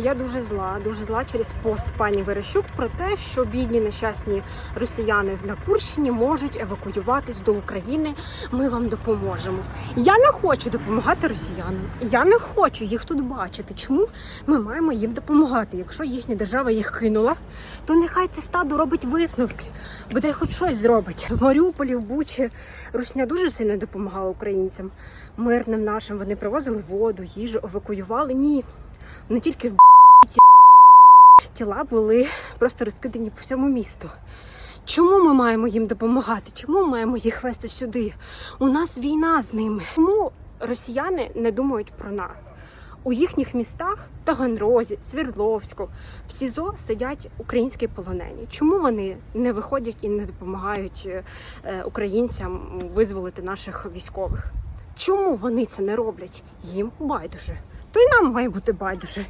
я дуже зла, дуже зла через пост пані Верещук про те, що бідні нещасні росіяни на Курщині можуть евакуюватись до України. Ми вам допоможемо. Я не хочу допомагати росіянам. Я не хочу їх тут бачити. Чому ми маємо їм допомагати? Якщо їхня держава їх кинула, то нехай це стадо робить висновки, бодай хоч щось зробить. В Маріуполі, в Бучі Русня дуже сильно допомагала українцям, мирним нашим. Вони привозили воду, їжу, евакуювали. Ні, не тільки в тіла були просто розкидані по всьому місту. Чому ми маємо їм допомагати? Чому ми маємо їх вести сюди? У нас війна з ними. Чому росіяни не думають про нас? У їхніх містах Таганрозі, Свердловську, в СІЗО сидять українські полонені. Чому вони не виходять і не допомагають е, українцям визволити наших військових? Чому вони це не роблять? Їм байдуже. То й нам має бути байдуже.